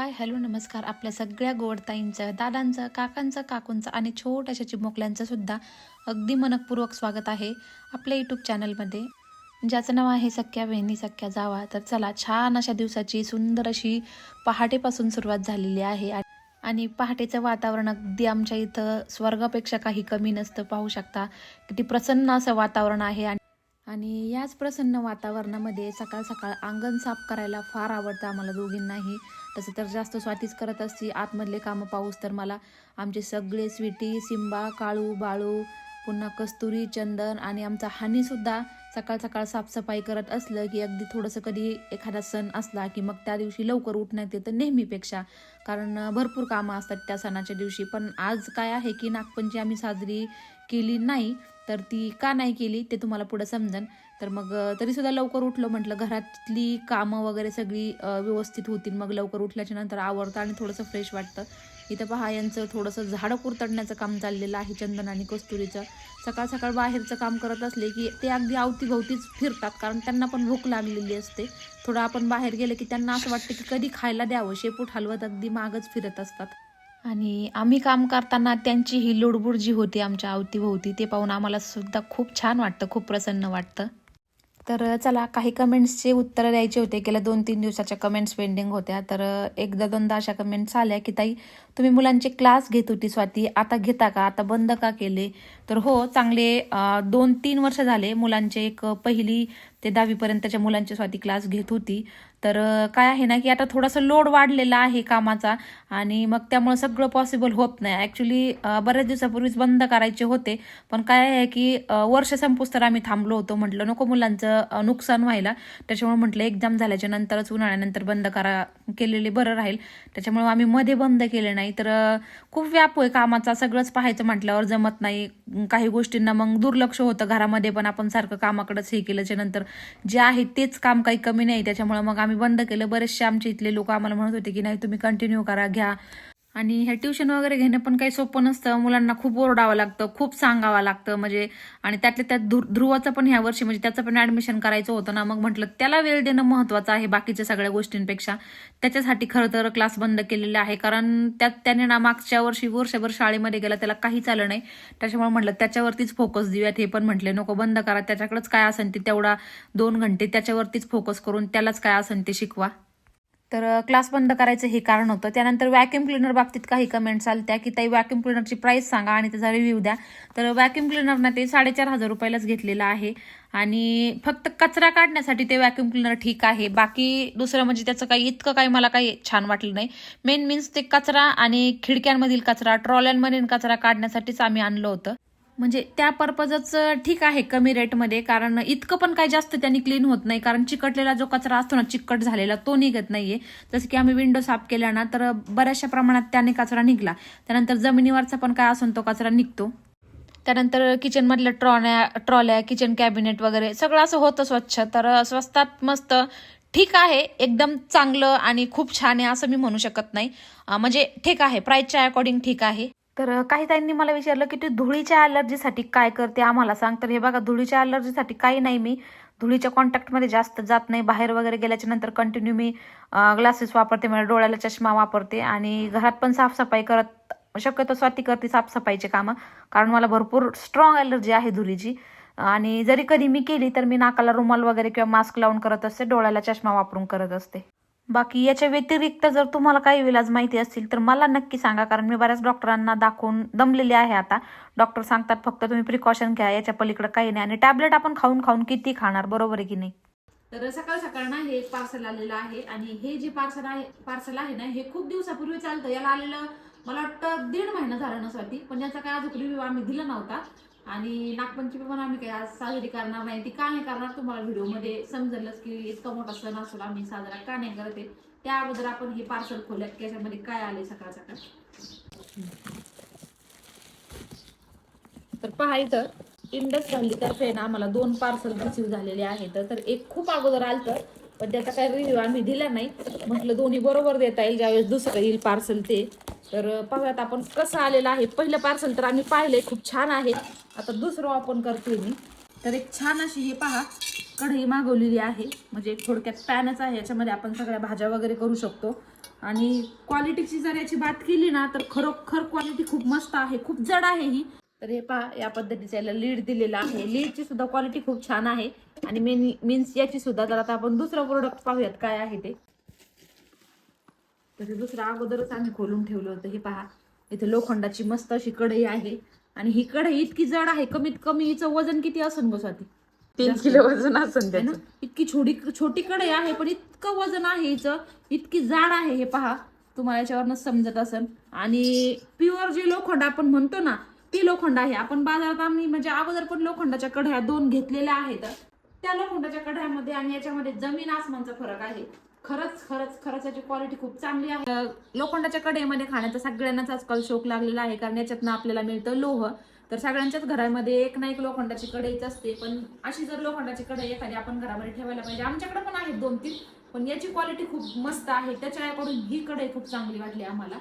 Hi hello नमस्कार. आपल्या सगळ्या गोडताईंचं दादांचं काकांचं काकूंचं आणि छोट्याशा चिमोकल्यांचं सुद्धा अगदी मनपूर्वक स्वागत आहे आपल्या यूट्यूब चॅनलमध्ये. ज्याचं नाव आहे सख्या बहिणी सख्या जावा. तर चला छान अशा दिवसाची सुंदर अशी पहाटेपासून सुरुवात झालेली आहे. आणि पहाटेचं वातावरण अगदी आमच्या इथं स्वर्गापेक्षा काही कमी नसतं पाहू शकता. किती प्रसन्न असं वातावरण आहे. आणि आणि याच प्रसन्न वातावरणामध्ये सकाळ सकाळ अंगण साफ करायला फार आवडतं आम्हाला दोघींनाही. तसं तर जास्त स्वातीच करत असते. आतमधले कामं पाऊस तर मला आमचे सगळे स्वीटी सिंबा काळू बाळू पुन्हा कस्तुरी चंदन आणि आमचा हानीसुद्धा सकाळ सकाळ साफसफाई करत असलं की अगदी थोडंसं कधी एखादा सण असला की मग त्या दिवशी लवकर उठण्यात येतं नेहमीपेक्षा. कारण भरपूर कामं असतात त्या सणाच्या दिवशी. पण आज काय आहे की नागपंचमी आम्ही साजरी केली नाही. तर ती का नाही केली ते तुम्हाला पुढं समजन. तर मग तरीसुद्धा लवकर उठलो म्हटलं घरातली कामं वगैरे सगळी व्यवस्थित होतील. मग लवकर उठल्याच्या नंतर आवडतं आणि थोडंसं फ्रेश वाटतं. इथं पहा यांचं थोडंसं झाडं कुरतडण्याचं काम चाललेलं आहे चंदन आणि कस्तुरीचं. सकाळ सकाळ बाहेरचं काम करत असले की ते अगदी अवतीभवतीच फिरतात कारण त्यांना पण भूक लागलेली असते. थोडं आपण बाहेर गेले की त्यांना असं वाटतं की कधी खायला द्यावं. शेपूट हलवत अगदी मागच फिरत असतात. आणि आम्ही काम करताना त्यांची ही लुडबुड जी होती आमच्या अवतीभोवती ते पाहून आम्हाला सुद्धा खूप छान वाटतं खूप प्रसन्न वाटतं. तर चला काही कमेंट्सचे उत्तरं द्यायचे होते. गेल्या दोन तीन दिवसाच्या कमेंट्स पेंडिंग होत्या. तर एकदा दोनदा अशा कमेंट्स आल्या की ताई तुम्ही मुलांचे क्लास घेत होती स्वाती. आता घेता का? आता बंद का केले? तर हो चांगले दोन तीन वर्ष झाले मुलांचे. एक पहिली ते दहावीपर्यंतच्या मुलांचे स्वाती क्लास घेत होती. तर काय आहे ना की आता थोडासा लोड वाढलेला आहे कामाचा आणि मग त्यामुळे सगळं पॉसिबल होत नाही. ॲक्च्युली बऱ्याच दिवसापूर्वीच बंद करायचे होते. पण काय आहे की वर्ष संपूस तर आम्ही थांबलो होतो म्हटलं नको मुलांचं नुकसान व्हायला. त्याच्यामुळे म्हटलं एक्झाम झाल्याच्या नंतरच उन्हाळ्यानंतर बंद करा केलेले बरं राहील. त्याच्यामुळे आम्ही मध्ये बंद केले नाही. तर खूप व्याप आहे कामाचा. सगळंच पाहायचं म्हटल्यावर जमत नाही. काही गोष्टींना मग दुर्लक्ष होतं. घरामध्ये पण आपण सारखं कामाकडंच हे केल्याच्यानंतर जे आहे तेच काम काही कमी नाही. त्याच्यामुळे मग आम्ही आम्ही बंद केलं. बरेचसे आमचे इथले लोक आम्हाला म्हणत होते की नाही तुम्ही कंटिन्यू करा घ्या. आणि हे ट्युशन वगैरे घेणं पण काही सोपं नसतं. मुलांना खूप ओरडावं लागतं खूप सांगावं लागतं म्हणजे आणि त्यातल्या त्यात ध्रु ध्रुवाचं पण ह्या वर्षी म्हणजे त्याचं पण ऍडमिशन करायचं होतं ना. मग म्हटलं त्याला वेळ देणं महत्त्वाचं आहे बाकीच्या सगळ्या गोष्टींपेक्षा. त्याच्यासाठी खरं तर क्लास बंद केलेले आहे. कारण त्यात त्याने ना मागच्या वर्षी वर्षभर शाळेमध्ये गेला त्याला काहीच आलं नाही. त्याच्यामुळे म्हटलं त्याच्यावरतीच फोकस देऊयात. हे पण म्हटले नको बंद करा. त्याच्याकडेच काय असेल ते तेवढा दोन घंटे त्याच्यावरतीच फोकस करून त्यालाच काय असेल ते शिकवा. तर क्लास बंद करायचं हे कारण होतं. त्यानंतर व्हॅक्यूम क्लिनर बाबतीत काही कमेंट्स आल्या की ताई व्हॅक्यूम क्लिनरची प्राईस सांगा आणि त्याचा रिव्ह्यू द्या. तर व्हॅक्यूम क्लिनरनं ते साडेचार हजार रुपयालाच घेतलेलं आहे. आणि फक्त कचरा काढण्यासाठी ते व्हॅक्यूम क्लिनर ठीक आहे. बाकी दुसरं म्हणजे त्याचं काही इतकं काही मला काही छान वाटलं नाही. मेन मीन्स ते कचरा आणि खिडक्यांमधील कचरा ट्रॉल्यांमधील कचरा काढण्यासाठीच आम्ही आणलं होतं. म्हणजे त्या पर्पजच ठीक आहे कमी रेटमध्ये कारण इतकं पण काही जास्त त्यांनी क्लीन होत नाही कारण चिकटलेला जो कचरा असतो ना चिकट झालेला तो निघत नाहीये. जसं की आम्ही विंडो साफ केल्या ना तर बऱ्याचशा प्रमाणात त्याने कचरा निघला. त्यानंतर जमिनीवरचा पण काय असून तो कचरा निघतो. त्यानंतर किचनमधल्या ट्रॉल्या ट्रॉल्या किचन कॅबिनेट वगैरे सगळं असं होतं स्वच्छ. तर स्वस्तात मस्त ठीक आहे एकदम चांगलं आणि खूप छान आहे असं मी म्हणू शकत नाही. म्हणजे ठीक आहे प्राईसच्या अकॉर्डिंग ठीक आहे. तर काही ताईंनी मला विचारलं की तू धुळीच्या अलर्जीसाठी काय करते? आम्हाला सांग. तर हे बघा धुळीच्या अलर्जीसाठी काही नाही मी. धुळीच्या कॉन्टॅक्टमध्ये जास्त जात नाही. बाहेर वगैरे गेल्याच्यानंतर कंटिन्यू मी ग्लासेस वापरते म्हणजे डोळ्याला चष्मा वापरते आणि घरात पण साफसफाई करत शक्यतो स्वाती करते साफसफाईचे कामं. कारण मला भरपूर स्ट्रॉंग अलर्जी आहे धुळीची. आणि जरी कधी मी केली तर मी नाकाला रुमाल वगैरे किंवा मास्क लावून करत असते डोळ्याला चष्मा वापरून करत असते. बाकी याच्या व्यतिरिक्त जर तुम्हाला काही विलाज माहिती असतील तर मला नक्की सांगा कारण मी बऱ्याच डॉक्टरांना दाखवून दमलेले आहे आता. डॉक्टर सांगतात फक्त तुम्ही प्रिकॉशन घ्या याच्या पलीकडे काही नाही. आणि टॅबलेट आपण खाऊन खाऊन किती खाणार बरोबर आहे की नाही? तर सकाळ सकाळ ना हे पार्सल आलेलं आहे आणि हे जे पार्सल आहे पार्सल आहे ना हे खूप दिवसापूर्वी चालतं. याला आलेलं मला वाटतं दीड महिना झाला नसती पण याचा काय अजून रिव्ह्यू आम्ही दिला नव्हता. आणि नागपंचमी पण आम्ही काय आज साजरी करणार नाही. ती का नाही करणार तुम्हाला व्हिडिओमध्ये समजलंच की इतका मोठा सण असून आम्ही साजरा का नाही करत आहे. त्या अगोदर आपण हे पार्सल खोल्यात. की याच्यामध्ये काय आले सकाळ सकाळ तर पहा इथं इंडस तर्फे ना आम्हाला दोन पार्सल रिसीव झालेले आहेत. तर एक खूप अगोदर आलं तर पण त्याचा काही रिव्ह्यू आम्ही दिला नाही. म्हटलं दोन्ही बरोबर देता येईल ज्यावेळेस दुसरं येईल पार्सल ते. तर पाहूयात आपण कसं आलेलं आहे. पहिलं पार्सल तर आम्ही पाहिलंय खूप छान आहे. आता दुसरं ओपन करते मी. तर एक छान अशी हे पहा कढई मागवलेली आहे. म्हणजे थोडक्यात पॅनच आहे याच्यामध्ये आपण सगळ्या भाज्या वगैरे करू शकतो. आणि क्वालिटीची जर याची बात केली ना तर खरोखर क्वालिटी खूप मस्त आहे खूप जड आहे ही. तर हे पहा या पद्धतीचं याला लीड दिलेलं आहे. लीडची सुद्धा क्वालिटी खूप छान आहे. आणि मेन मीन्स याची सुद्धा तर आता आपण दुसरं प्रोडक्ट पाहूयात काय आहे ते. तर हे दुसरं अगोदरच आम्ही खोलून ठेवलं होतं. हे पहा इथे लोखंडाची मस्त अशी कढई आहे. आणि ही कढई इतकी जड आहे कमीत कमी हिचं वजन किती असेल बसवाती तीन किलो वजन असेल है ना? इतकी छोटी छोटी कढई आहे पण इतकं वजन आहे हिचं इतकी जाड आहे हे पहा. तुम्हाला याच्यावरनं समजत असेल आणि प्युअर जे लोखंड आपण म्हणतो ना ती लोखंड आहे. आपण बाजारात आम्ही म्हणजे अगोदर पण लोखंडाच्या कढया दोन घेतलेल्या आहेत. त्या लोखंडाच्या कढयामध्ये आणि याच्यामध्ये जमीन आसमानचा फरक आहे. खरंच खरंच खरंच याची क्वालिटी खूप चांगली आहे. लोखंडाच्या कढईमध्ये खाण्याचा सगळ्यांनाच आजकाल शौक लागलेला आहे कारण याच्यातनं आपल्याला मिळतं लोह. तर सगळ्यांच्याच घरामध्ये एक ना एक लोखंडाची कढईच असते पण अशी जर लोखंडाची कढई एखादी आपण घरामध्ये ठेवायला पाहिजे आमच्याकडे पण आहेत दोन तीन पण याची क्वालिटी खूप मस्त आहे. त्याच्याकडून ही कढई खूप चांगली वाटली आम्हाला.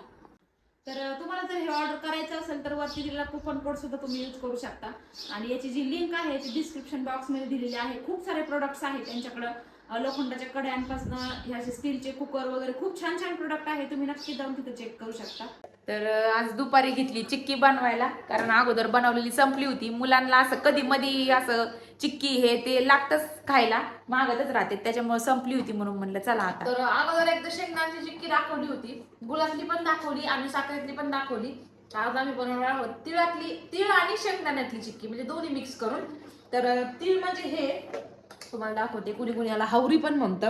तर तुम्हाला जर हे ऑर्डर करायचं असेल तर वरती दिलेला कुपन कोड सुद्धा तुम्ही यूज करू शकता. आणि याची जी लिंक आहे ती डिस्क्रिप्शन बॉक्समध्ये दिलेली आहे. खूप सारे प्रोडक्ट्स आहेत त्यांच्याकडं. लोखंडाच्या कड्यांपासून हे असे स्टीलचे कुकर वगैरे खूप छान छान प्रोडक्ट आहे तुम्ही नक्की जाऊन तिथे चेक करू शकता. तर आज दुपारी घेतली चिक्की बनवायला कारण अगोदर बनवलेली संपली होती. मुलांना असं कधी मधी असं चिक्की हे ते लागतच खायला मागतच राहते. त्याच्यामुळे संपली होती म्हणून म्हणलं चला आता. तर अगोदर एकदा शेंगदाण्याची चिक्की दाखवली होती. गुळातली पण दाखवली आणि साखरेतली पण दाखवली. आज आम्ही बनवणार आहोत तिळातली तिळ आणि शेंगदाण्यातली चिक्की. म्हणजे दोन्ही मिक्स करून. तर तीळ म्हणजे हे तुम्हाला दाखवते. कुणी कुणी याला हावरी पण म्हणतं.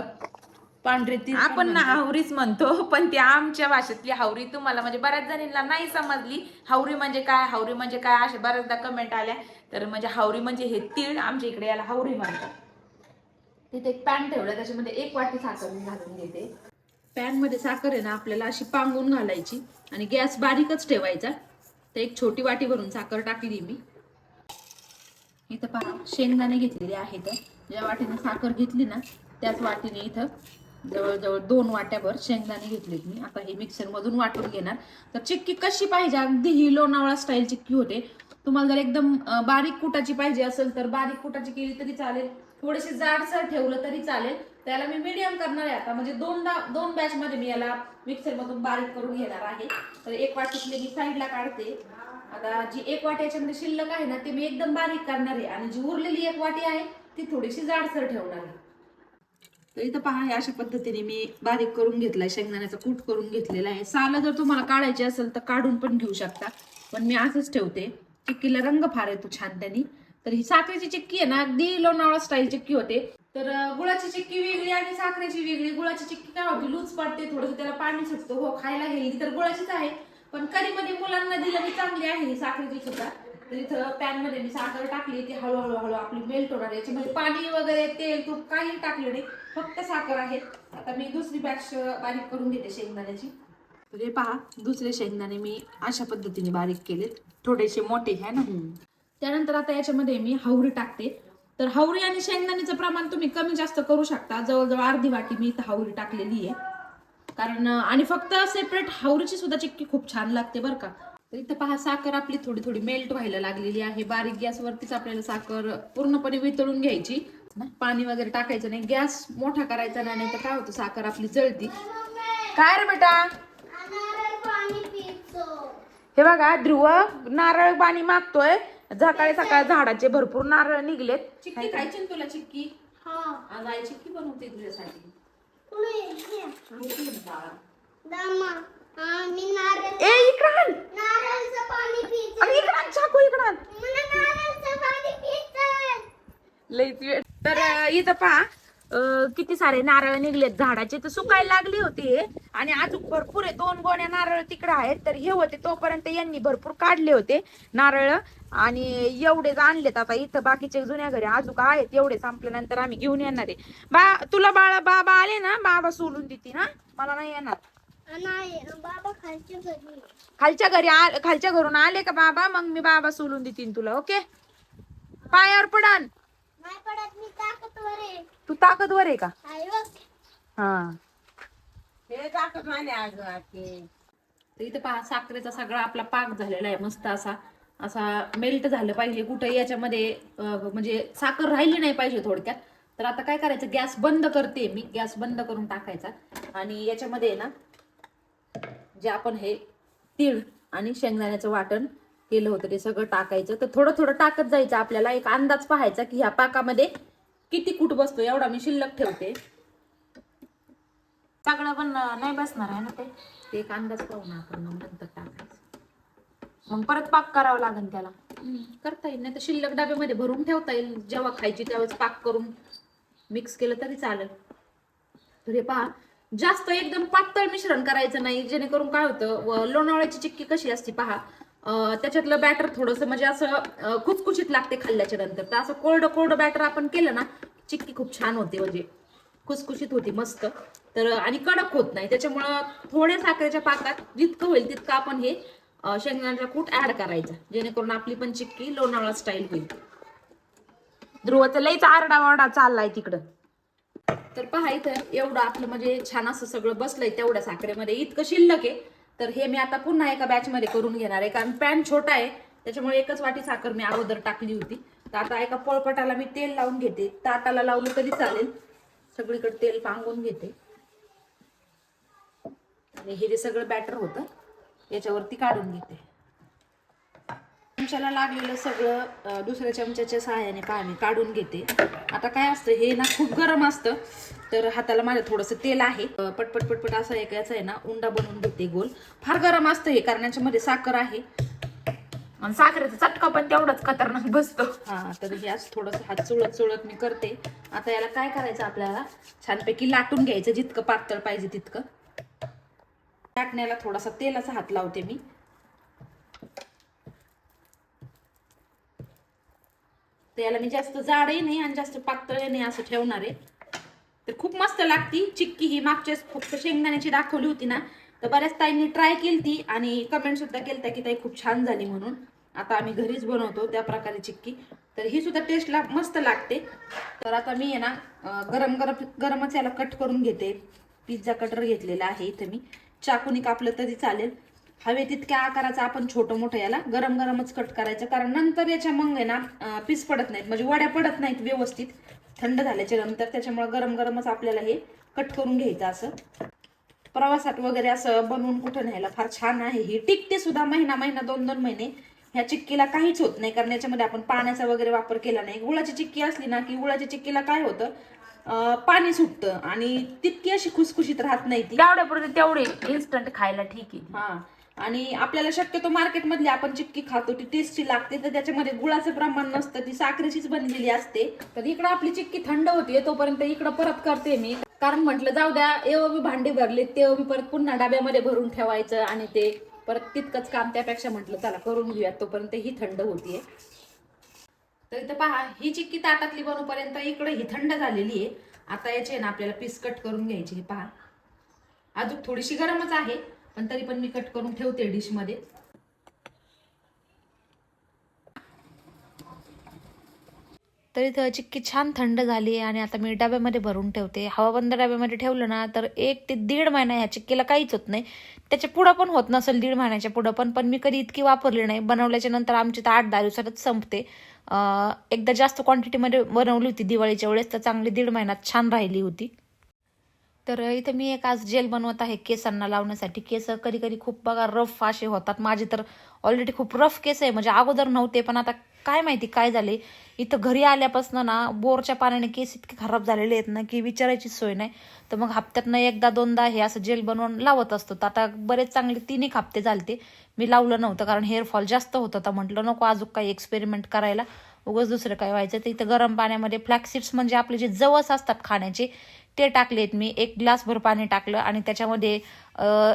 पांढरे तीळ पण आपण ना म्हणतात. हावरीच म्हणतो पण ती आमच्या भाषेतली हावरी तुम्हाला म्हणजे बऱ्याच जणींना नाही समजली. हावरी म्हणजे काय? हावरी म्हणजे काय? असे बऱ्याचदा कमेंट आल्या. तर म्हणजे हावरी म्हणजे हे तीळ आमच्या इकडे याला हावरी म्हणतात. तिथे एक पॅन ठेवलं त्याच्यामध्ये एक वाटी साखर मी घालून घेते पॅनमध्ये साखर आहे ना आपल्याला अशी पांगून घालायची आणि गॅस बारीकच ठेवायचा. तर एक छोटी वाटी भरून साखर टाकली मी. इथं पहा शेंगदाणे घेतलेले आहेत. ज्या वाटीने साखर घेतली ना त्याच वाटीने इथं जवळजवळ दोन वाट्याभर शेंगदाणे घेतलेत मी. आता हे मिक्सर मधून वाटून घेणार. तर चिक्की कशी पाहिजे? अगदी ही लोणावळा स्टाईल चिक्की होते. तुम्हाला जर एकदम बारीक कुटाची पाहिजे असेल तर बारीक कुटाची केली तरी चालेल. थोडीशी जाडसर ठेवलं तरी चालेल. त्याला मी मीडियम करणार आहे आता. म्हणजे दोनदा दोन बॅच मध्ये मी याला मिक्सर मधून बारीक करून घेणार आहे. तर एक वाटीतले मी साईडला काढते. आता जी एक वाटी याच्यामध्ये शिल्लक आहे ना ते मी एकदम बारीक करणार आहे. आणि जी उरलेली एक वाटी आहे ती थोडीशी जाडसर ठेवणार आहे. तर इथं पहा या अशा पद्धतीने मी बारीक करून घेतलाय शेंगदाण्याचा कूट करून घेतलेला आहे. सालं जर तुम्हाला काढायची असेल तर काढून पण घेऊ शकता. पण मी असंच ठेवते. चिक्कीला रंग फार येतो छान त्यांनी. तर ही साखरेची चिक्की आहे ना अगदी लोणावळा स्टाईल चिक्की होते. तर गुळाची चिक्की वेगळी आणि साखरेची वेगळी. गुळाची चिक्की काय होती लूज पडते थोडंसं त्याला पाणी सुटतं. हो खायला हेल्दी तर गुळाचीच आहे. पण कधी मध्ये मुलांना दिलं की चांगली आहे ही साखरेची सुद्धा. तर इथं पॅनमध्ये मी साखर टाकली ती हळूहळू हळू आपली मेल्ट होणार याच्यामध्ये पाणी वगैरे तेल तूप काही टाकलं नाही फक्त साखर आहे. आता मी दुसरी बॅच बारीक करून घेते शेंगदाण्याची. तर हे पहा दुसरे शेंगदाणे मी अशा पद्धतीने बारीक केलेत थोडेसे मोठे आहे ना? त्यानंतर आता याच्यामध्ये मी हावरी टाकते. तर हावरी आणि शेंगदाण्याचं प्रमाण तुम्ही कमी जास्त करू शकता. जवळजवळ अर्धी वाटी मी इथं हावरी टाकलेली आहे. कारण आणि फक्त सेपरेट हावरीची सुद्धा चिक्की खूप छान लागते बरं का. तर इथं पहा साखर आपली थोडी थोडी मेल्ट व्हायला लागलेली आहे. बारीक गॅसवरतीच आपल्याला साखर पूर्णपणे वितळून घ्यायची. पाणी वगैरे टाकायचं नाही. गॅस मोठा करायचा नाही तर काय होतं साखर आपली जळती. काय रे बेटा? हे बघा ध्रुव नारळ पाणी मागतोय. सकाळी सकाळी झाडाचे भरपूर नारळ निघलेत. चिक्की खायची ना तुला चिक्की. आज आई चिक्की बनवते तुझ्यासाठी. ए इकडं आण. नारळचं पाणी पितो. अरे इकडं आण, चाकू इकडं आण. मला नारळचं पाणी पितं. लईच वेळ तर इथं पहा अं, किती सारे नारळ निघलेत. झाडाचे तर सुकायला लागली होती. आणि अजून भरपूर आहे. दोन गोण्या नारळ तिकडे आहेत. तर हे होते तोपर्यंत यांनी भरपूर काढले होते नारळ. आणि एवढेच आणलेत. आता इथं बाकीचे जुन्या घरी अजून आहेत. एवढे संपल्यानंतर आम्ही घेऊन येणार आहे. बा तुला बाळा बाबा आले ना? बाबा सोडून देते ना मला नाही येणार. नाही बाबा खालच्या घरी. खालच्या घरी आ- खालच्या घरून आले का बाबा? मग मी बाबा सोडून देतीन तुला ओके? पायावर पडान नाही पडत मी ताकदवर आहे. तू ताकदवर आहे का? आई बघ. हा. तर इथं पहा साखरेचा सगळा आपला पाक झालेला आहे मस्त असा असा मेल्ट झालं पाहिजे. कुठे याच्यामध्ये अं, म्हणजे साखर राहिली नाही पाहिजे थोडक्यात. तर आता काय करायचं? गॅस बंद करते मी. गॅस बंद करून टाकायचा. आणि याच्यामध्ये आहे ना जे आपण हे तीळ आणि शेंगदाण्याचं वाटण केलं होतं ते सगळं टाकायचं. तर थोडं थोडं टाकत जायचं आपल्याला. एक अंदाज पाहायचा की ह्या पाकामध्ये किती कूट बसतो एवढा मी शिल्लक ठेवते. सगळं पण नाही बसणार आहे ना ते? ते एक अंदाज पाहू ना आपण मग नंतर टाकायचं. मग परत पाक करावं लागेल त्याला. करता येईल. नाही तर शिल्लक डब्यामध्ये भरून ठेवता येईल. जेव्हा खायची त्यावेळेस पाक करून मिक्स केलं तरी चालेल. तर हे पहा जास्त एकदम पातळ मिश्रण करायचं नाही जेणेकरून काय होतं लोणावळ्याची चिक्की कशी असते पहा त्याच्यातलं बॅटर थोडंसं म्हणजे असं खुचखुचीत लागते खाल्ल्याच्या नंतर. तर असं कोरडं कोरडं बॅटर आपण केलं ना चिक्की खूप छान होते म्हणजे. खुसखुशीत होती मस्त. तर आणि कडक होत नाही त्याच्यामुळं थोड्या साखरेच्या पाकात जितकं होईल तितकं आपण हे शेंगदाण्याचा कूट ऍड करायचा जेणेकरून आपली पण चिक्की लोणावळा स्टाईल होईल. ध्रुवचं लईच आरडाओरडा चाललाय तिकडं. तर पहा इथं एवढं आपलं म्हणजे छान असं सगळं बसलंय तेवढ्या साखरेमध्ये. इतकं शिल्लक आहे. तर हे मी आता पुन्हा एका बॅच मध्ये करून घेणार आहे. कारण पॅन छोटा आहे. त्याच्यामुळे एकच वाटी साखर मी अगोदर टाकली होती. तर आता एका पोळपटाला मी तेल लावून घेते. ताटाला लावलं तरी चालेल. सगळीकडे तेल पांगून घेते. आणि हे जे सगळं बॅटर होतं याच्यावरती काढून घेते. चमच्याला लागलेलं सगळं दुसऱ्या चमच्याच्या सहाय्याने मी काढून घेते. आता काय असतं हे ना खूप गरम असतं तर हाताला माझ्या थोडंसं तेल आहे. पटपट पटपट असं एक याचा आहे ना उंडा बनवून घेते गोल. फार गरम असतं हे कारण याच्यामध्ये साखर आहे. आणि साखरेचा चटका पण तेवढाच खतरनाक बसतो. हा तर हे असं थोडंसं हात चुळत चुळत मी करते. आता याला काय करायचं आपल्याला? छानपैकी लाटून घ्यायचं जितकं पातळ पाहिजे तितकं. लाटण्याला थोडासा तेलाचा हात लावते मी. तर याला मी जास्त जाडही नाही आणि जास्त पातळही नाही असं ठेवणार आहे. तर खूप मस्त लागती. चिक्की ही मागच्याच फक्त शेंगदाण्याची दाखवली होती ना. तर बऱ्याच ताईंनी ट्राय केली ती आणि कमेंट सुद्धा की ताई खूप छान झाली म्हणून. आता आम्ही घरीच बनवतो त्या प्रकारे चिक्की. तर ही सुद्धा टेस्टला मस्त लागते. तर आता मी आहे ना गरम गरम गरमच याला कट करून घेते. पिझ्झा कटर घेतलेला आहे इथं मी. चाकूनी कापलं तरी चालेल. हवे तितक्या आकाराचं आपण छोटं मोठं याला गरम गरमच कट करायचं. कारण नंतर याच्या मग आहे ना पीस पडत नाहीत. म्हणजे वड्या पडत नाहीत व्यवस्थित. थंड झाल्याच्यानंतर त्याच्यामुळे गरम गरमच आपल्याला हे कट करून घ्यायचं असं. प्रवासात वगैरे असं बनवून कुठं न्यायला फार छान आहे. ही टिकते सुद्धा महिना महिना दोन दोन महिने. ह्या चिक्कीला काहीच होत नाही. कारण याच्यामध्ये आपण पाण्याचा वगैरे वापर केला नाही. गुळाची चिक्की असली ना की गुळाच्या चिक्कीला काय होतं? पाणी सुटतं. आणि तितकी अशी खुसखुशीत राहत नाही ती. तेवढ्यापुरते तेवढे इन्स्टंट खायला ठीक आहे हा. आणि आपल्याला शक्यतो मार्केटमधली आपण चिक्की खातो ती टेस्टी लागते तर त्याच्यामध्ये गुळाचं प्रमाण नसतं ती साखरेचीच बनलेली असते. तर इकडं आपली चिक्की थंड होतीये तोपर्यंत इकडं परत करते मी. कारण म्हटलं जाऊ द्या एव मी भांडी भरले तेव्हा मी परत पुन्हा डब्यामध्ये भरून ठेवायचं आणि ते परत तितकंच काम त्यापेक्षा म्हटलं चला करून घेऊयात तोपर्यंत ही थंड होतीये. तर इथं पहा ही चिक्की ताटातली बनूपर्यंत इकडं ही थंड झालेली आहे. आता याचे ना आपल्याला पीस कट करून घ्यायची हे पहा. अजून थोडीशी गरमच आहे. पण तरी पण मी कट करून ठेवते डिशमध्ये तरी तर इथं चिक्की छान थंड झाली आहे आणि आता मी डब्यामध्ये भरून ठेवते. हवाबंद डब्यामध्ये ठेवलं ना तर एक ते दीड महिना ह्या चिक्कीला काहीच होत नाही. त्याच्या पुढं पण होत नसेल दीड महिन्याच्या पुढं पण पण मी कधी इतकी वापरली नाही. बनवल्याच्या नंतर आमची तर आठ दहा दिवसातच संपते. एकदा जास्त क्वांटिटीमध्ये बनवली होती दिवाळीच्या वेळेस तर चांगली दीड महिन्यात छान राहिली होती. तर इथे मी एक आज जेल बनवत आहे केसांना लावण्यासाठी. केस कधी कधी खूप बघा रफ असे होतात. माझे तर ऑलरेडी खूप रफ केस आहे. म्हणजे अगोदर नव्हते पण आता काय माहिती काय झाले. इथं घरी आल्यापासून ना बोरच्या पाण्याने केस इतके खराब झालेले आहेत ना की विचारायची सोय नाही. तर मग हप्त्यातनं एकदा दोनदा हे असं जेल बनवून लावत असतो. तर आता बरेच चांगले तीन एक हप्ते झालते. मी लावलं नव्हतं कारण हेअरफॉल जास्त होतं तर म्हटलं नको अजून काही एक्सपेरिमेंट करायला. उगच दुसरं काय व्हायचं? तर इथं गरम पाण्यामध्ये फ्लॅक्सिड्स म्हणजे आपले जे जवस असतात खाण्याचे ते टाकलेत. मी एक ग्लासभर पाणी टाकलं आणि त्याच्यामध्ये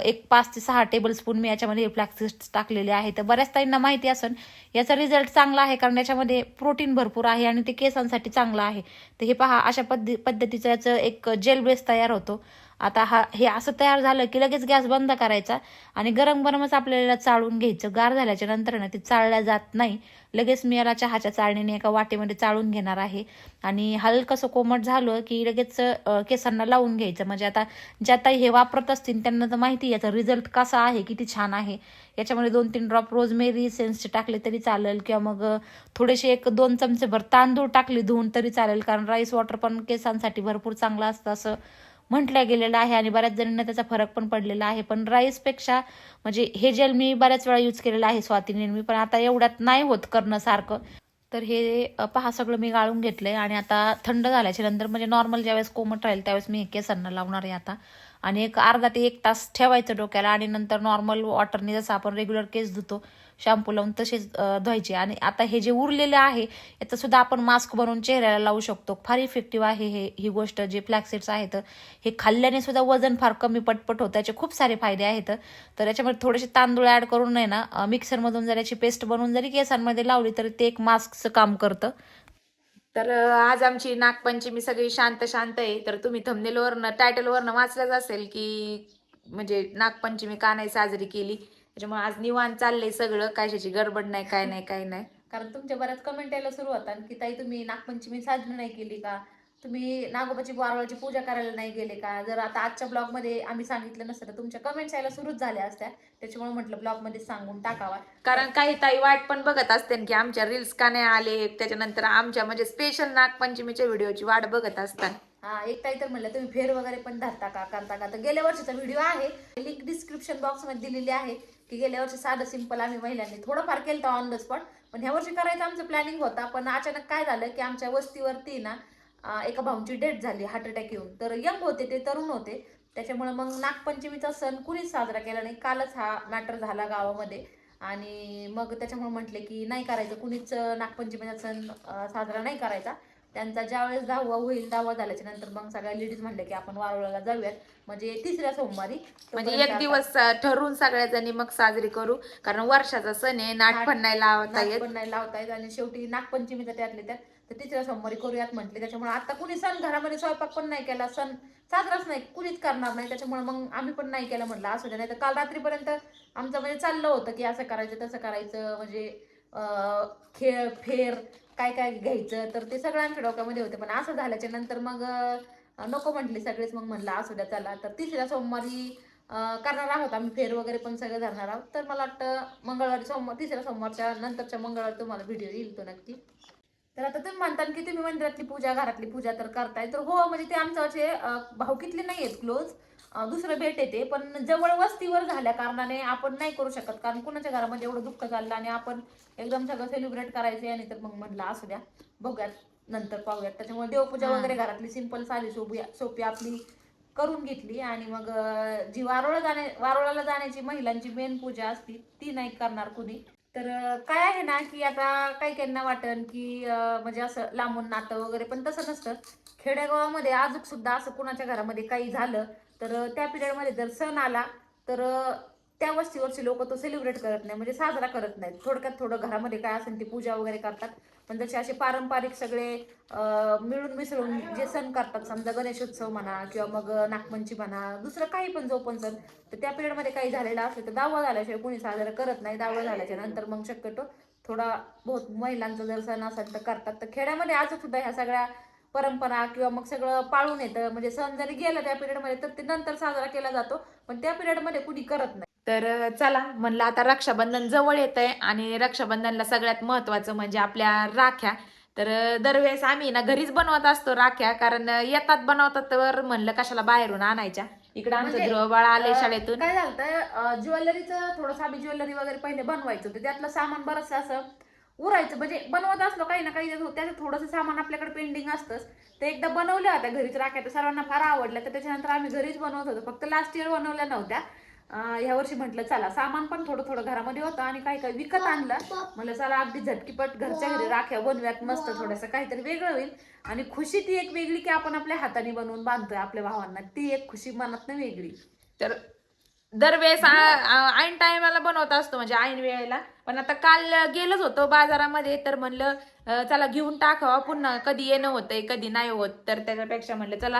एक पाच ते सहा टेबल स्पून मी याच्यामध्ये फ्लॅक्सीड्स टाकलेले आहे तर बऱ्याच ताईंना माहिती असेल याचा रिझल्ट चांगला आहे कारण याच्यामध्ये प्रोटीन भरपूर आहे आणि ते केसांसाठी चांगलं आहे. तर हे पहा अशा पद्धती पद्धतीचं याचं एक जेल बेस तयार होतो. आता हा हे असं तयार झालं की लगेच गॅस बंद करायचा आणि गरम गरमच आपल्याला चाळून घ्यायचं. गार झाल्याच्यानंतर ना ते चाळल्या जात नाही. लगेच मी याला चहाच्या चाळणीने एका वाटीमध्ये चाळून घेणार आहे. आणि हलकंसं कोमट झालं की लगेच केसांना लावून घ्यायचं. म्हणजे आता ज्या ताई हे वापरत असतील त्यांना तर माहिती आहे याचा रिझल्ट कसा आहे किती छान आहे. याच्यामध्ये दोन तीन ड्रॉप रोजमेरी सेन्सचे टाकले तरी चालेल किंवा मग थोडेसे एक दोन चमचे भर तांदूळ टाकले धुवून तरी चालेल. कारण राईस वॉटर पण केसांसाठी भरपूर चांगलं असतं असं. म्हटल्या गेलेलं आहे आणि बऱ्याच जणांना त्याचा फरक पण पडलेला आहे. पण राईसपेक्षा म्हणजे हे जेल मी बऱ्याच वेळा यूज केलेलं आहे स्वातीने. मी पण आता एवढ्यात नाही होत करणं सारखं. तर हे पहा सगळं मी गाळून घेतलंय आणि आता थंड झाल्याच्यानंतर म्हणजे नॉर्मल ज्यावेळेस कोमट राहील त्यावेळेस मी हे केसांना लावणार आहे आता. आणि एक अर्धा ते एक तास ठेवायचं डोक्याला आणि नंतर नॉर्मल वॉटरने जसं आपण रेग्युलर केस धुतो शॅम्पू लावून तसेच धुवायचे. आणि आता हे जे उरलेले आहे याचा सुद्धा आपण मास्क बनवून चेहऱ्याला लावू शकतो. फार इफेक्टिव्ह आहे हे ही गोष्ट जे फ्लॅक्सिड्स आहेत हे खाल्ल्याने सुद्धा वजन फार कमी पटपट होतं. त्याचे खूप सारे फायदे आहेत. तर याच्यामध्ये थोडेसे तांदूळ ॲड करून नाही ना मिक्सरमधून जर याची पेस्ट बनवून जरी केसांमध्ये लावली तर ते एक मास्कचं काम करतं. तर आज आमची नागपंचमी सगळी शांत शांत आहे. तर तुम्ही थंबनेलवरनं टायटलवरनं वाचलंच असेल की म्हणजे नागपंचमी का नाही साजरी केली? त्याच्यामुळे आज निवांत चाललंय सगळं कशाची गडबड नाही काय नाही काय नाही. कारण तुमच्या बऱ्याच कमेंट यायला सुरू होतात की ताई तुम्ही नागपंचमी साजरी नाही केली का? तुम्ही नागोबाची वारवाची पूजा करायला नाही गेले का? जर आता आजच्या ब्लॉगमध्ये आम्ही सांगितलं नसतं तर तुमच्या कमेंट्स यायला सुरूच झाल्या असत्या. त्याच्यामुळे म्हटलं ब्लॉगमध्ये सांगून टाकावा. कारण काही ताई वाट पण बघत असते की आमच्या रील्स का नाही आले? त्याच्यानंतर आमच्या म्हणजे स्पेशल नागपंचमीच्या व्हिडिओची वाट बघत असतात. हा एक ताई तर म्हणलं तुम्ही फेर वगैरे पण धरता का? करता का? तर गेल्या वर्षीचा व्हिडिओ आहे. लिंक डिस्क्रिप्शन बॉक्समध्ये दिलेली आहे. की गेल्या वर्षी साधं सिंपल आम्ही महिलांनी थोडंफार केलं होतं ऑन द स्पॉट पण ह्या वर्षी करायचं आमचं प्लॅनिंग होता पण अचानक काय झालं की आमच्या वस्तीवरती ना एका भाऊंची डेथ झाली हार्ट अटॅक येऊन. तर यंग होते ते तरुण होते. त्याच्यामुळे मग नागपंचमीचा सण कुणीच साजरा केला नाही. कालच हा मॅटर झाला गावामध्ये. आणि मग त्याच्यामुळे म्हटले की नाही करायचं. कुणीच नागपंचमीचा सण साजरा नाही करायचा. त्यांचा ज्यावेळेस दहावा होईल दहावा झाल्याच्यानंतर मग सगळ्या लेडीज म्हणले की आपण वारुळाला जाऊयात. म्हणजे तिसऱ्या सोमवारी. म्हणजे एक दिवस ठरवून सगळ्या जणी मग साजरी करू. कारण वर्षाचा सण आहे नाट पण नाही लावता येत. पण नाही लावता येत आणि शेवटी नागपंचमीचा त्यातले त्यात. तर तिसऱ्या सोमवारी करूयात म्हटले. त्याच्यामुळे आता कुणी सण घरामध्ये स्वयंपाक पण नाही केला सण साजराच नाही कुणीच करणार नाही. त्याच्यामुळे मग आम्ही पण नाही केलं म्हटलं असू द्या नाही तर काल रात्रीपर्यंत आमचं म्हणजे चाललं होतं की असं करायचं तसं करायचं. म्हणजे खेळ फेर काय काय घ्यायचं? तर ते सगळं आमच्या डोक्यामध्ये होते. पण असं झाल्याच्यानंतर मग नको म्हटले सगळेच. मग म्हणलं असू द्या चला. तर तिसऱ्या सोमवारी करणार आहोत आम्ही. फेर वगैरे पण सगळं धरणार आहोत. तर मला वाटतं मंगळवारी सोमवार तिसऱ्या सोमवारच्या नंतरच्या मंगळवारी तुम्हाला व्हिडिओ येईल तो नक्की. तर आता तुम्ही म्हणताल की तुम्ही मंदिरातली पूजा घरातली पूजा तर करताय. तर हो म्हणजे ते आमचं असे अं, भाऊकीतले नाही आहेत क्लोज दुसरं भेट येते पण जवळ वस्तीवर झाल्या कारणाने आपण नाही करू शकत कारण कुणाच्या घरामध्ये एवढं दुःख चाललं आणि आपण एकदम सगळं सेलिब्रेट करायचे आणि तर मग म्हटलं असू द्या बघूयात नंतर पाहूयात. त्याच्यामुळे देवपूजा वगैरे घरातली सिंपल साधी सोपी सोपी आपली करून घेतली आणि मग जी वारोळा जाण्या वारोळाला जाण्याची महिलांची मेन पूजा असती ती नाही करणार कुणी. तर काय आहे ना की आता काही काहींना वाटन की म्हणजे असं लांबून नातं वगैरे पण तसं नसतं. खेडेगावामध्ये आजूक सुद्धा असं कुणाच्या घरामध्ये काही झालं तर त्या पिरियडमध्ये जर सण आला तर त्या वस्तीवरचे लोक तो सेलिब्रेट करत नाही म्हणजे साजरा करत नाहीत. थोडक्यात थोडं घरामध्ये काय असेल ती पूजा वगैरे करतात. पण जसे असे पारंपरिक सगळे मिळून मिसळून जे सण करतात समजा गणेशोत्सव म्हणा किंवा मग नागपंचमी म्हणा दुसरं काही पण जो पण सण तर त्या पिरियडमध्ये काही झालेलं असेल तर दावा झाल्याशिवाय कोणी साजरा करत नाही. दावा झाल्याच्यानंतर मग शक्यतो थोडा बहुत महिलांचा जर सण असेल तर करतात. तर खेड्यामध्ये आज सुद्धा ह्या सगळ्या परंपरा किंवा मग सगळं पाळून येतं. म्हणजे सण जरी गेला त्या पिरियडमध्ये तर ते नंतर साजरा केला जातो. पण त्या पिरियडमध्ये कुणी करत नाही. तर चला म्हणलं आता रक्षाबंधन जवळ येत आहे आणि रक्षाबंधनला सगळ्यात महत्वाचं म्हणजे आपल्या राख्या. तर दरवेळेस आम्ही ना घरीच बनवत असतो राख्या. कारण येतात बनवतात तर म्हणलं कशाला बाहेरून आणायच्या? इकडे आमचं म्हणजे, ध्रुवबाळ आले अं, शाळेतून. काय झालं ज्वेलरीचं थोडंसं आम्ही ज्वेलरी वगैरे पहिले बनवायचं. होतं त्यातलं सामान बरंच असं उरायचं. म्हणजे बनवत असलो काही ना काही त्याचं थोडंसं सामान आपल्याकडे पेंडिंग असतंच. ते एकदा बनवल्या होत्या घरीच राख्या तर सर्वांना फार आवडल्या तर त्याच्यानंतर आम्ही घरीच बनवत होतो. फक्त लास्ट इयर बनवल्या नव्हत्या. ह्या वर्षी म्हटलं चला सामान पण थोडं थोडं घरामध्ये होतं आणि काही काही विकत आणलं. म्हणलं चला अगदी झटकीपट घरच्या घरी राख्या बनव्यात मस्त थोडंसं काहीतरी वेगळं होईल. आणि खुशी ती एक वेगळी की आपण आपल्या हाताने बनवून बांधतोय आपल्या भावांना. ती एक खुशी मनात वेगळी. तर दरवेळेस ऐन टायमाला बनवत असतो म्हणजे ऐन वेळेला. पण आता काल गेलोच होतो बाजारामध्ये तर म्हणलं चला घेऊन टाकावा. पुन्हा कधी येणं होतंय कधी नाही होत तर त्याच्यापेक्षा म्हणलं चला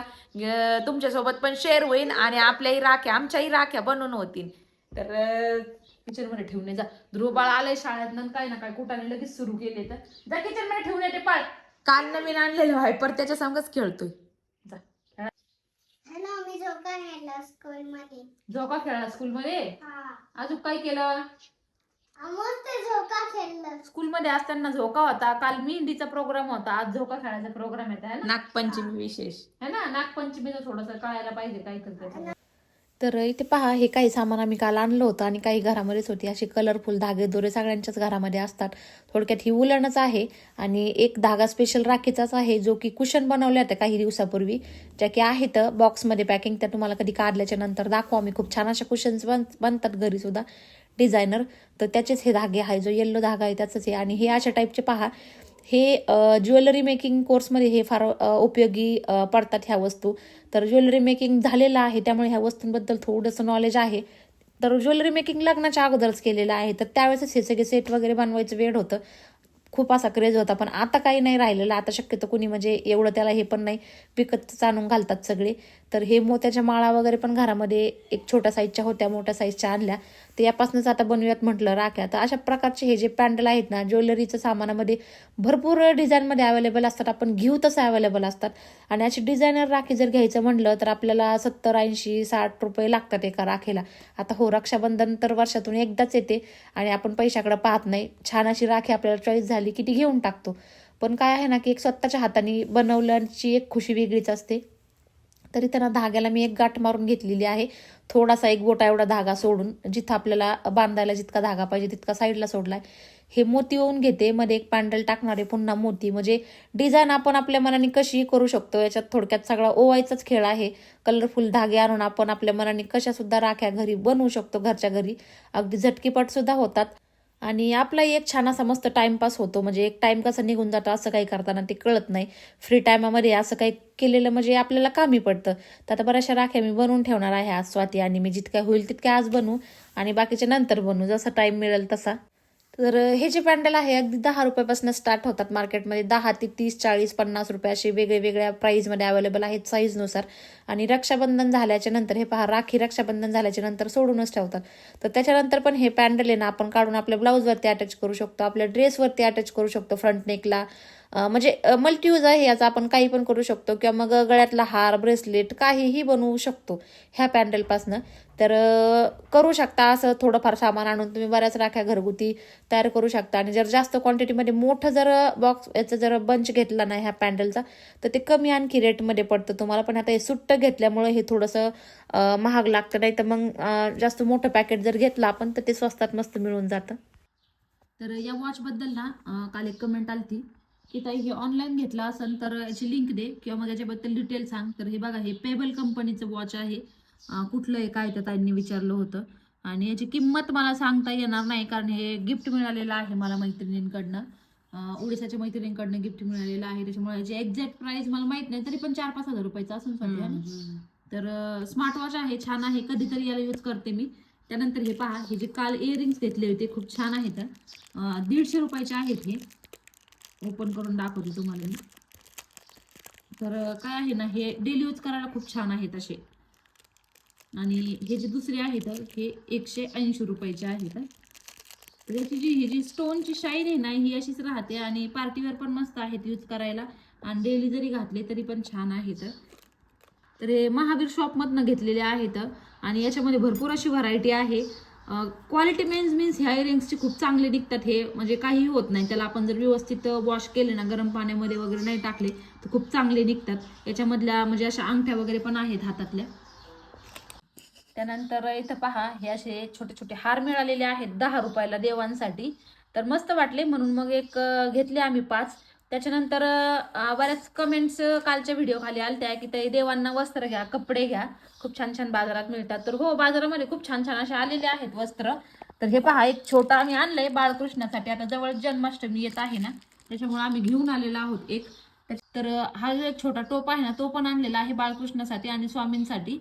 तुमच्यासोबत पण शेअर होईल आणि आपल्याही राख्या आमच्याही राख्या बनवून होतील. तर अं, किचनमध्ये ठेवून जा. ध्रुवबाळ आलंय शाळेत काय ना काय कुठाने लगेच सुरू केले तर. जा किचनमध्ये ठेवून येते पाळ. काल नवीन आणलेलं वायपर त्याच्या संगच खेळतोय. झोका स्कूल मध्ये खेळला स्कूल मध्ये हा. अजून काय केलं? मस्त झोका खेळलं. स्कूलमध्ये असताना झोका होता. काल मेहंदीचा प्रोग्राम होता. आज झोका खेळायचा प्रोग्राम येत आहे ना? नागपंचमी विशेष. है ना? नागपंचमीचं थोडंसं कळायला पाहिजे काहीतरी त्याच्यात. तर इथे पहा हे काही सामान आम्ही काल आणलं होतं आणि काही घरामध्येच होती. असे कलरफुल धागे दोरे सगळ्यांच्याच घरामध्ये असतात. थोडक्यात ही उलणच आहे आणि एक धागा स्पेशल राखीचाच आहे जो की कुशन बनवले होते काही दिवसापूर्वी ज्या की आहेत. बॉक्समध्ये पॅकिंग त्या तुम्हाला कधी काढल्याच्या नंतर दाखवा. आम्ही खूप छान अशा कुशन्स बन बनतात घरी सुद्धा. डिझायनर तर त्याचेच हे धागे आहे. जो येल्लो धागा आहे त्याचंच आहे. आणि हे अशा टाईपचे पहा हे ज्वेलरी मेकिंग कोर्समध्ये हे फार उपयोगी पडतात ह्या वस्तू. तर ज्वेलरी मेकिंग झालेलं आहे त्यामुळे ह्या वस्तूंबद्दल थोडंसं नॉलेज आहे. तर ज्वेलरी मेकिंग लग्नाच्या अगोदरच केलेलं आहे तर त्यावेळेस हे सगळे सेट वगैरे बनवायचं वेळ होतं. खूप असा क्रेज होता पण आता काही नाही राहिलेलं. आता शक्यतो कुणी म्हणजे एवढं त्याला हे पण नाही विकतच आणून घालतात सगळे. तर हे मोत्याच्या माळा वगैरे पण घरामध्ये एक छोट्या साईजच्या होत्या मोठ्या साईजच्या आणल्या. तर यापासूनच आता बनवूयात म्हटलं राख्या. तर अशा प्रकारचे हे जे पॅन्डल आहेत ना ज्वेलरीचं सामानामध्ये भरपूर डिझाईनमध्ये अवेलेबल असतात. आपण घेऊ तसं अवेलेबल असतात. आणि अशी डिझायनर राखी जर घ्यायचं म्हटलं तर आपल्याला सत्तर ऐंशी साठ रुपये लागतात एका राखेला. आता हो रक्षाबंधन तर वर्षातून एकदाच येते आणि आपण पैशाकडे पाहत नाही. छान अशी राखी आपल्याला चॉईस झाली की ती घेऊन टाकतो. पण काय आहे ना की एक स्वतःच्या हाताने बनवल्याची एक खुशी वेगळीच असते. तरी त्यांना धाग्याला मी एक गाठ मारून घेतलेली आहे. थोडासा एक गोटा एवढा धागा सोडून जिथं आपल्याला बांधायला जितका धागा पाहिजे तितका साईडला सोडलाय. हे मोती होऊन घेते मध्ये एक पॅन्डल टाकणारे पुन्हा मोती. म्हणजे डिझाईन आपण आपल्या मनाने कशी करू शकतो याच्यात थोडक्यात सगळा ओवायचाच खेळ आहे. कलरफुल धागे आणून आपण आपल्या मनाने कशा सुद्धा राख्या घरी बनवू शकतो घरच्या घरी. अगदी झटकीपट सुद्धा होतात. आणि आपला एक छान असा मस्त टाइमपास होतो. म्हणजे एक टाइम कसा निघून जातो असं काही करताना ते कळत नाही. फ्री टायमामध्ये असं काही केलेलं म्हणजे आपल्याला कामी पडतं. तर आता बऱ्याचशा राख्या मी बनवून ठेवणार आहे. आज स्वाती आणि मी जितक्या होईल तितक्या आज बनवू आणि बाकीच्या नंतर बनवू. जसा टाईम मिळेल तसा. तर हे जे पॅन्डल आहे अगदी दहा रुपयापासून स्टार्ट होतात मार्केटमध्ये दहा ते तीस चाळीस पन्नास रुपये असे वेगळे वेगळ्या प्राईजमध्ये अवेलेबल आहेत साईजनुसार आणि रक्षाबंधन झाल्याच्यानंतर हे पहा राखी रक्षाबंधन झाल्याच्यानंतर सोडूनच ठेवतात. तर त्याच्यानंतर पण हे पॅन्डल आहे ना आपण काढून आपल्या ब्लाऊजवरती अटॅच करू शकतो आपल्या ड्रेसवरती अटॅच करू शकतो फ्रंट नेकला म्हणजे मल्टीयूज आहे याचा आपण काही पण करू शकतो. किंवा मग गळ्यातला हार ब्रेसलेट काहीही बनवू शकतो ह्या पॅन्डलपासनं तर करू शकता असं थोडंफार सामान आणून तुम्ही बऱ्याच राख्या घरगुती तयार करू शकता. आणि जर जास्त क्वांटिटीमध्ये मोठं जर बॉक्स याचं जर बंच घेतला नाही ह्या पॅन्डलचा तर ते कमी आणखी रेटमध्ये पडतं. तुम्हाला पण आता हे सुट्ट घेतल्यामुळे हे थोडंसं महाग लागतं. नाही तर मग जास्त मोठं पॅकेट जर घेतलं आपण तर ते स्वस्तात मस्त मिळून जातं. तर या वॉचबद्दल ना काल एक कमेंट आलती. की ताई हे ऑनलाईन घेतलं असेल तर याची लिंक दे किंवा मग याच्याबद्दल डिटेल सांग. तर हे बघा हे पेबल कंपनीचं वॉच आहे. कुठलं आहे काय तर ताईंनी विचारलं होतं. आणि याची किंमत मला सांगता येणार नाही कारण हे गिफ्ट मिळालेलं आहे मला मैत्रिणींकडनं. अं, उडीसाच्या मैत्रिणींकडनं गिफ्ट मिळालेलं आहे. त्याच्यामुळे याची एक्झॅक्ट प्राइस मला माहीत नाही तरी पण चार पाच हजार रुपयाचं असून सध्या. तर स्मार्ट वॉच आहे छान आहे. कधीतरी याला यूज करते मी. त्यानंतर हे पहा हे जे काल इयरिंग्स घेतले होते खूप छान आहेत. दीडशे रुपयाचे आहेत हे. ओपन करून दाखवते तुम्हाला मी. तर काय आहे ना हे डेली यूज करायला खूप छान आहेत असे. आणि हे जे दुसरे आहेत हे एकशे ऐंशी रुपयाचे आहेत. तर याची जी ही जी स्टोनची शाईन आहे ना ही अशीच राहते आणि पार्टीवेअर पण मस्त आहेत यूज करायला. आणि डेली जरी घातले तरी पण छान आहेत. तर हे महावीर शॉपमधनं घेतलेले आहेत. आणि याच्यामध्ये भरपूर अशी व्हरायटी आहे. क्वालिटी मेन्स मीन्स ह्या इयरिंग्सचे खूप चांगले निघतात हे. म्हणजे काही होत नाही. त्याला आपण जर व्यवस्थित वॉश केले ना गरम पाण्यामध्ये वगैरे नाही टाकले तर खूप चांगले निघतात. याच्यामधल्या म्हणजे अशा अंगठ्या वगैरे पण आहेत हातातल्या. त्यानंतर इथं पहा हे असे छोटे छोटे हार मिळालेले आहेत. दहा रुपयाला देवांसाठी. तर मस्त वाटले. म्हणून मग एक घेतले आम्ही पाच. त्याच्यानंतर बऱ्याच कमेंट्स कालच्या व्हिडिओ खाली आलत्या की ते देवांना वस्त्र घ्या कपडे घ्या. खूप छान छान बाजारात मिळतात. तर हो बाजारामध्ये खूप छान छान असे आलेले आहेत वस्त्र. तर हे पहा एक छोटा आम्ही आणलंय बाळकृष्णासाठी. आता जवळ जन्माष्टमी येत आहे ना त्याच्यामुळे आम्ही घेऊन आलेलो आहोत एक. तर हा जो एक छोटा टोप आहे ना तो पण आणलेला आहे बाळकृष्णासाठी आणि स्वामींसाठी.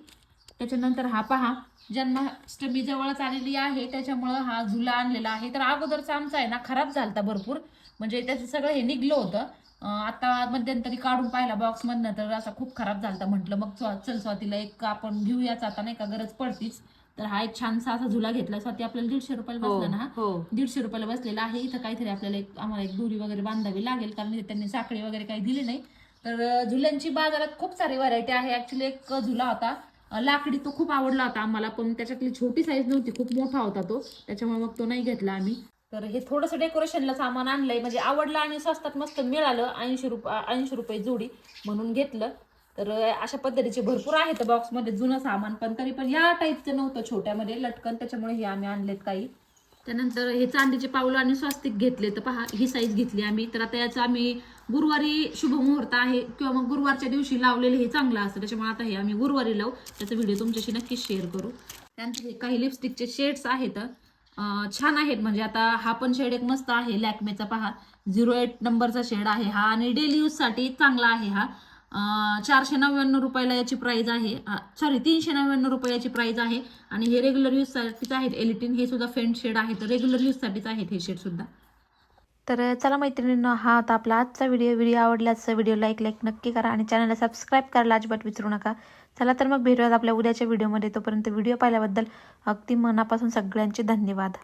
त्याच्यानंतर हा पहा जन्माष्टमी जवळच आलेली आहे त्याच्यामुळं हा झुला आणलेला आहे. तर अगोदरचा आमचा आहे ना खराब झालता भरपूर. म्हणजे त्याचं सगळं हे निघलं होतं. आता मध्यंतरी काढून पाहिला बॉक्स मधनं तर असा खूप खराब झालता म्हटलं. मग चल स्वातीला एक आपण घेऊयाच आता नाही का गरज पडतीच. तर हा एक छानसा असा झुला घेतला. स्वाती आपल्याला दीडशे रुपयाला बसला ना? हा. हो दीडशे रुपयाला बसलेला आहे. इथं काहीतरी आपल्याला एक आम्हाला एक दोरी वगैरे बांधावी लागेल कारण त्यांनी साखळी वगैरे काही दिली नाही. तर झुल्यांची बाजारात खूप सारी व्हरायटी आहे. ऍक्च्युली एक झुला होता. लाकडी तो खूप आवडला होता आम्हाला पण त्याच्यातली छोटी साईज नव्हती खूप मोठा होता तो. त्याच्यामुळे मग तो नाही घेतला आम्ही. तर हे थोडंसं डेकोरेशनला सामान आणलंय म्हणजे आवडलं आणि स्वस्तात मस्त मिळालं ऐंशी रुपये ऐंशी रुपये जोडी म्हणून घेतलं. तर अशा पद्धतीचे भरपूर आहेत बॉक्समध्ये जुनं सामान पण तरी पण या टाईपचं नव्हतं छोट्यामध्ये लटकन त्याच्यामुळे हे आम्ही आणलेत काही. त्यानंतर हे चांदीचे पावलं आणि स्वास्तिक घेतले तर पहा ही साईज घेतली आम्ही. तर आता याचं आम्ही गुरुवारी शुभ मुहूर्त आहे किंवा मग गुरुवारच्या दिवशी लावलेलं हे चांगलं असतं. त्याच्यामुळे आता हे आम्ही गुरुवारी लावू. त्याचा व्हिडिओ तुमच्याशी नक्कीच शेअर करू. त्यानंतर हे काही लिपस्टिकचे शेड्स आहेत. छान आहेत. म्हणजे आता हा पण शेड एक मस्त आहे. लॅकमेचा पहा. झिरो एट नंबरचा शेड आहे हा. आणि डेली यूजसाठी चांगला आहे हा. चारशे नव्याण्णव रुपयाला याची प्राईज आहे. सॉरी तीनशे नव्याण्णव रुपयाची प्राईज आहे. आणि हे रेग्युलर यूजसाठीच आहेत. एलिटिन हे सुद्धा फेंट शेड आहे. तर रेग्युलर यूजसाठीच आहेत हे शेड सुद्धा. तर चला मैत्रिणींनो हा होता आपला आजचा व्हिडिओ व्हिडिओ आवडल्यास व्हिडिओ लाईक लाईक नक्की करा आणि चॅनलला सबस्क्राईब करायला अजिबात विसरू नका. चला तर मग भेटूयात आपल्या उद्याच्या व्हिडिओमध्ये तोपर्यंत व्हिडिओ पाहिल्याबद्दल अगदी मनापासून सगळ्यांचे धन्यवाद.